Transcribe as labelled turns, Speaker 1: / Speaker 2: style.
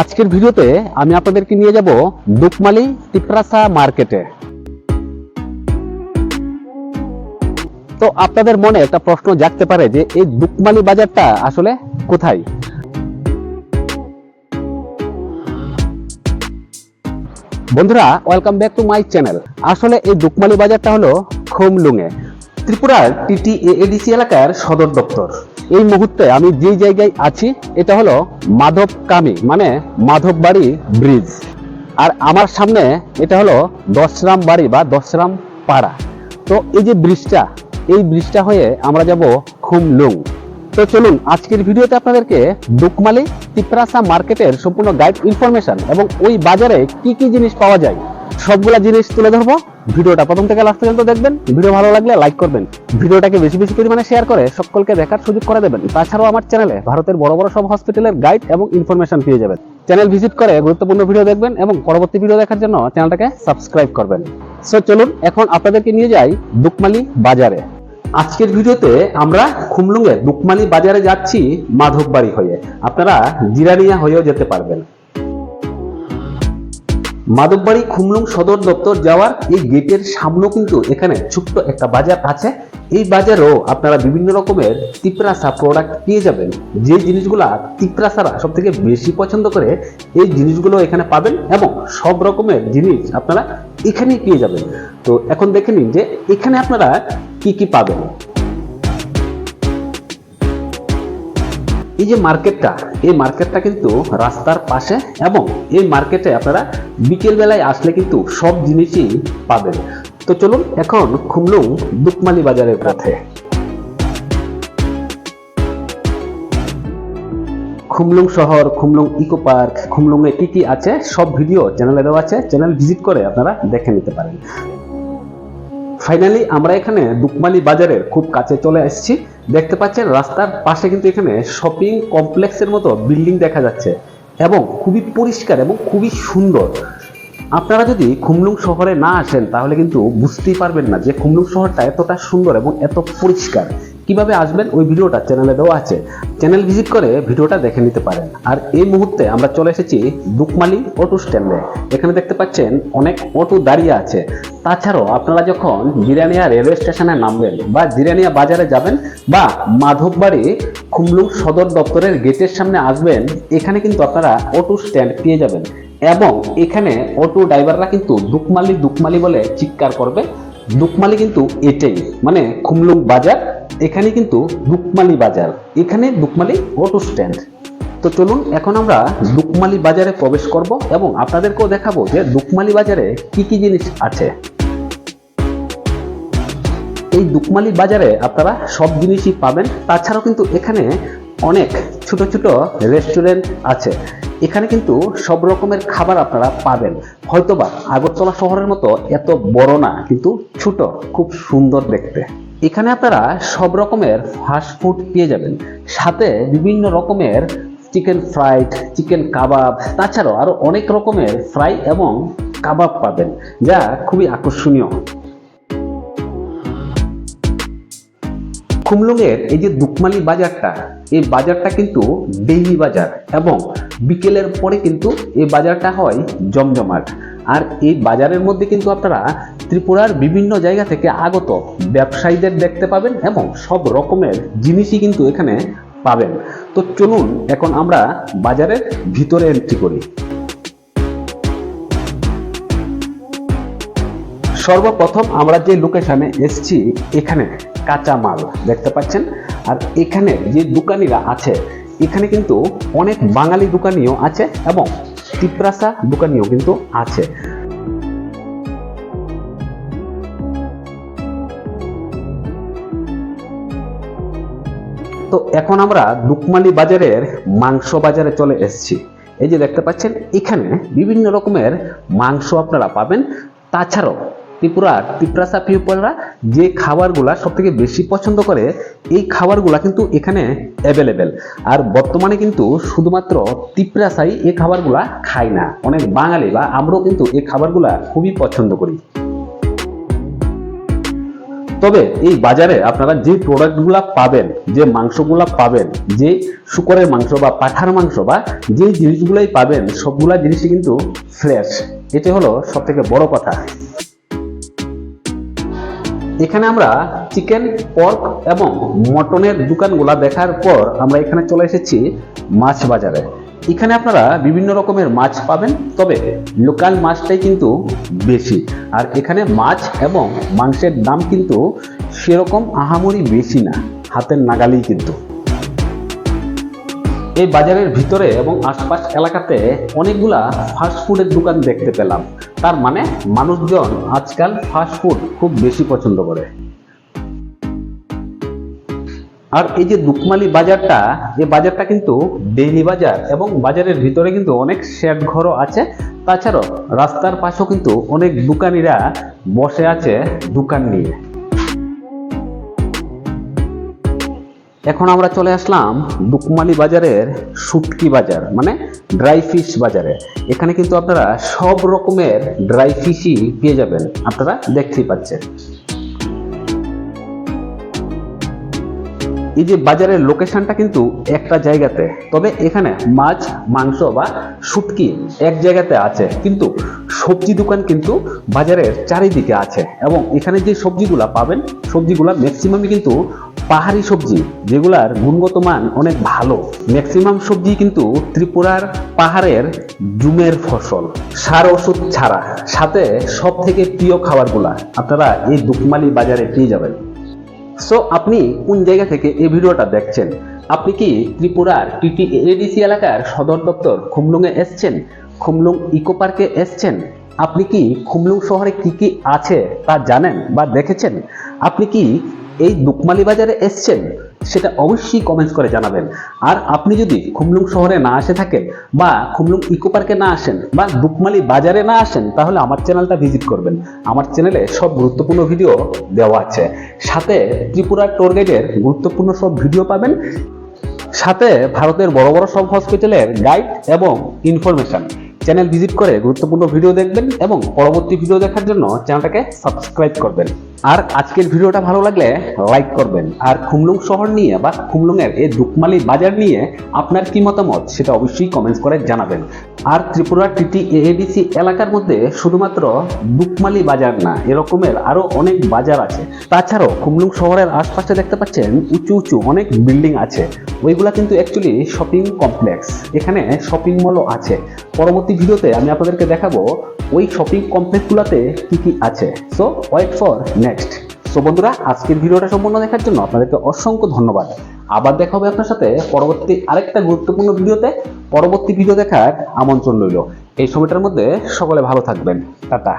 Speaker 1: আজকের ভিডিওতে আমি আপনাদেরকে নিয়ে যাব দুকমালি তিপ্রাসা মার্কেটে। তো আপনাদের মনে একটা প্রশ্ন জাগতে পারে যে এই দুকমালি বাজারটা আসলে কোথায়? বন্ধুরা welcome back to my channel আসলে এই দুকমালি বাজারটা হলো খোমলুঙে। ত্রিপুরার টিটি এডিসি এলাকার সদর দপ্তর। এই মুহূর্তে আমি যে জায়গায় আছি, এটা হলো মাধব কামি মানে মাধব বাড়ি ব্রিজ। আর আমার সামনে এটা হলো দশরাম বাড়ি বা দশরাম পাড়া। তো এই যে ব্রিজটা, এই ব্রিজটা হয়ে আমরা যাব খুমলুং। তো চলুন, আজকের ভিডিওতে আপনাদেরকে দুকমালি তিপ্রাসা মার্কেটের সম্পূর্ণ গাইড ইনফরমেশন এবং ওই বাজারে কি কি জিনিস পাওয়া যায়, সবগুলা জিনিস তুলে ধরবো। ভিডিওটা প্রথম থেকে লাস্ট পর্যন্ত দেখবেন। ভিডিও ভালো লাগলে লাইক করবেন। ভিডিওটাকে বেশি বেশি পরিমাণে শেয়ার করে সকলকে দেখার সুযোগ করে দেবেন। তাছাড়াও আমার চ্যানেলে ভারতের বড় বড় সব হসপিটালের গাইড এবং ইনফরমেশন পেয়ে যাবেন। চ্যানেল ভিজিট করে গুরুত্বপূর্ণ ভিডিও দেখবেন এবং পরবর্তী ভিডিও দেখার জন্য চ্যানেলটাকে সাবস্ক্রাইব করবেন। সো চলুন এখন আপনাদেরকে নিয়ে যাই দুকমালি বাজারে। আজকের ভিডিওতে আমরা খুমলুঙ্গে দুকমালি বাজারে যাচ্ছি মাধববাড়ি হয়ে। আপনারা জিরানিয়া হয়েও যেতে পারবেন। মাধববাড়ি খুমলুং সদর দপ্তর যাওয়ার এই গেটের সামনেও কিন্তু এখানে ছোট্ট একটা বাজার আছে। এই বাজারও আপনারা বিভিন্ন রকমের তিপ্রাসা প্রোডাক্ট পেয়ে যাবেন। যে জিনিসগুলা তিপ্রাসারা সব থেকে বেশি পছন্দ করে, এই জিনিসগুলো এখানে পাবেন এবং সব রকমের জিনিস আপনারা এখানেই পেয়ে যাবেন। তো এখন দেখে নিন যে এখানে আপনারা কি কি পাবেন। এই যে মার্কেটটা, এই মার্কেটটা কিন্তু রাস্তার পাশে এবং এই মার্কেটে আপনারা বিকেল বেলায় আসলে কিন্তু সব জিনিসই পাবেন। তো চলুন এখন খুমলুং দুকমালি বাজারের পথে। খুমলুং শহর, খুমলুং ইকো পার্ক খুমলুং এ কি কি আছে, সব ভিডিও চ্যানেলে দেওয়া আছে। চ্যানেল ভিজিট করে আপনারা দেখে নিতে পারেন। ফাইনালি আমরা এখানে দুকমালি বাজারের খুব কাছে চলে এসেছি। দেখতে পাচ্ছেন রাস্তার পাশে কিন্তু এখানে শপিং কমপ্লেক্সের মতো বিল্ডিং দেখা যাচ্ছে এবং খুবই পরিষ্কার এবং খুবই সুন্দর। আপনারা যদি খুমলুং শহরে না আসেন তাহলে কিন্তু বুঝতেই পারবেন না যে খুমলুং শহরটা এতটা সুন্দর এবং এত পরিষ্কার। কীভাবে আসবেন ওই ভিডিওটা চ্যানেলে দেওয়া আছে। চ্যানেল ভিজিট করে ভিডিওটা দেখে নিতে পারেন। আর এই মুহূর্তে আমরা চলে এসেছি দুকমালি অটো স্ট্যান্ডে এখানে দেখতে পাচ্ছেন অনেক অটো দাঁড়িয়ে আছে। তাছাড়াও আপনারা যখন জিরানিয়া রেলওয়ে স্টেশনে নামবেন বা জিরানিয়া বাজারে যাবেন বা মাধববাড়ি খুমলুং সদর দপ্তরের গেটের সামনে আসবেন, এখানে কিন্তু আপনারা অটো স্ট্যান্ড পেয়ে যাবেন। এবং এখানে অটো ড্রাইভাররা কিন্তু দুকমালি দুকমালি বলে চিৎকার করবে। দুকমালি কিন্তু এটাই মানে খুমলুং বাজার এখানে কিন্তু দুকমালি বাজার। এখানে দুকমালি অটো স্ট্যান্ড তো চলুন, এখন আমরা দুকমালি বাজারে প্রবেশ করব এবং আপনাদেরকেও দেখাবো যে দুকমালি বাজারে কি কি জিনিস আছে। এই দুকমালি বাজারে আপনারা সব জিনিসই পাবেন। তাছাড়াও কিন্তু এখানে অনেক ছোট ছোট রেস্টুরেন্ট আছে। এখানে কিন্তু সব রকমের খাবার আপনারা পাবেন। হয়তোবা আগরতলা শহরের মতো এত বড় না, কিন্তু ছোট, খুব সুন্দর দেখতে। এখানে আপনারা সব রকমের ফাস্ট ফুড পেয়ে যাবেন। সাথে বিভিন্ন রকমের চিকেন ফ্রাইড চিকেন কাবাব তাছাড়াও আরও অনেক রকমের ফ্রাই এবং কাবাব পাবেন, যা খুবই আকর্ষণীয়। খুমলুঙের এই যে দুকমালি বাজারটা, এই বাজারটা কিন্তু ডেইলি বাজার এবং বিকেলের পরে কিন্তু এই বাজারটা হয় জমজমাট। আর এই বাজারের মধ্যে কিন্তু আপনারা ত্রিপুরার বিভিন্ন জায়গা থেকে আগত ব্যবসায়ীদের দেখতে পাবেন এবং সব রকমের জিনিসই কিন্তু এখানে পাবেন। তো চলুন এখন আমরা বাজারের ভিতরে এন্ট্রি করি। সর্বপ্রথম আমরা যে লোকেশানে এসছি, এখানে কাঁচা মাল দেখতে পাচ্ছেন। আর এখানে যে দোকানিরা আছে, এখানে কিন্তু অনেক বাঙালি দোকানিও আছে এবং তিপ্রাসা দোকানিও কিন্তু আছে। তো এখন আমরা দুকমালি বাজারের মাংস বাজারে চলে এসেছি। এই যে দেখতে পাচ্ছেন, এখানে বিভিন্ন রকমের মাংস আপনারা পাবেন। তাছাড়াও ত্রিপুরার ত্রিপ্রাসা পিপলরা যে খাবারগুলা সব থেকে বেশি পছন্দ করে, এই খাবারগুলা কিন্তু এখানে অ্যাভেলেবেল আর বর্তমানে কিন্তু শুধুমাত্র ত্রিপ্রাসাই এই খাবারগুলা খায় না। অনেক বাঙালি বা আমরাও কিন্তু এই খাবারগুলা খুবই পছন্দ করি। তবে এই বাজারে আপনারা যে প্রোডাক্টগুলা পাবেন, যে মাংসগুলা পাবেন, যে শুকরের মাংস বা পাঠার মাংস বা যে জিনিসগুলাই পাবেন, সবগুলা জিনিসই কিন্তু ফ্রেশ এটি হলো সব থেকে বড় কথা। এখানে আমরা চিকেন, পর্ক এবং মটনের দোকানগুলা দেখার পর আমরা এখানে চলে এসেছি মাছ বাজারে। এখানে আপনারা বিভিন্ন রকমের মাছ পাবেন, তবে লোকাল মাছটাই কিন্তু বেশি। আর এখানে মাছ এবং মাংসের দাম কিন্তু সেরকম আহামরি বেশি না, হাতের নাগালেই কিন্তু। এই বাজারের ভিতরে এবং আশপাশ এলাকাতে অনেকগুলা ফাস্ট ফুডের দোকান দেখতে পেলাম। তার মানে মানুষজন আজকাল ফাস্ট ফুড খুব বেশি পছন্দ করে। আর এই যে দুকমালি বাজারটা এই বাজারটা কিন্তু ডেইলি বাজার এবং বাজারের ভিতরে কিন্তু অনেক শেড ঘরও আছে। তাছাড়াও রাস্তার পাশেও কিন্তু অনেক দোকানিরা বসে আছে দোকান নিয়ে। এখন আমরা চলে আসলাম দুকমালি বাজারের শুটকি বাজার মানে ড্রাই ফিশ বাজারে। এখানে কিন্তু আপনারা সব রকমের ড্রাই ফিশই পেয়ে যাবেন, আপনারা দেখতেই পাচ্ছেন। এই যে বাজারের লোকেশনটা কিন্তু একটা জায়গাতে, তবে এখানে মাছ, মাংস বা শুটকি এক জায়গাতে আছে, কিন্তু সবজি দোকান কিন্তু বাজারের চারিদিকে আছে। এবং এখানে যে সবজিগুলা পাবেন, সবজিগুলা ম্যাক্সিমামই কিন্তু পাহাড়ি সবজি, যেগুলার গুণগত মান অনেক ভালো। ম্যাক্সিমাম সবজি কিন্তু ত্রিপুরার পাহাড়ের জুমের ফসল। সার ওষুধ ছাড়া। সাথে সব থেকে প্রিয় খাবারগুলা, আপনারা এই দুকমালি বাজারে পেয়ে যাবেন। সো আপনি কোন জায়গা থেকে এই ভিডিওটা দেখছেন? আপনি কি ত্রিপুরার টিটি এডিসি এলাকার সদর দপ্তর খুমলুঙে এসছেন? খুমলুং ইকো পার্কে এসছেন? আপনি কি খুমলুং শহরে কি কি আছে তা জানেন বা দেখেছেন? আপনি কি এই দুকমালি বাজারে এসছেন, সেটা অবশ্যই কমেন্টস করে জানাবেন। আর আপনি যদি খুমলুং শহরে না আসে থাকেন বা খুমলুং ইকো পার্কে না আসেন বা দুকমালি বাজারে না আসেন, তাহলে আমার চ্যানেলটা ভিজিট করবেন। আমার চ্যানেলে সব গুরুত্বপূর্ণ ভিডিও দেওয়া আছে। সাথে ত্রিপুরা টোর গাইডের গুরুত্বপূর্ণ সব ভিডিও পাবেন। সাথে ভারতের বড় বড় সব হসপিটালের গাইড এবং ইনফরমেশন চ্যানেল ভিজিট করে গুরুত্বপূর্ণ ভিডিও দেখবেন এবং পরবর্তী ভিডিও দেখার জন্য চ্যানেলটাকে সাবস্ক্রাইব করবেন। আর আজকের ভিডিওটা ভালো লাগলে লাইক করবেন। আর খুমলুং শহর নিয়ে বা খুমলুংয়ের এই দুকমালি বাজার নিয়ে আপনার কি মতামত সেটা অবশ্যই কমেন্টস করে জানাবেন। আর ত্রিপুরা টিটি এডিসি এলাকার মধ্যে শুধুমাত্র দুকমালি বাজার না, এরকমের আরও অনেক বাজার আছে। তাছাড়াও খুমলুং শহরের আশপাশে দেখতে পাচ্ছেন উঁচু উঁচু অনেক বিল্ডিং আছে। ওইগুলা কিন্তু অ্যাকচুয়ালি শপিং কমপ্লেক্স এখানে শপিং মলও আছে। পরবর্তী ভিডিওতে আমি আপনাদেরকে দেখাবো ওই শপিং কমপ্লেক্সগুলোতে কি কি আছে। So wait for next so বন্ধুরা, আজকের ভিডিওটা সম্পূর্ণ দেখার জন্য আপনাদেরকে অসংখ্য ধন্যবাদ। আবার দেখা হবে আপনার সাথে পরবর্তী আরেকটা গুরুত্বপূর্ণ ভিডিওতে। পরবর্তী ভিডিও দেখার আমন্ত্রণ রইল। এই সময়টার মধ্যে সকলে ভালো থাকবেন। টাটা।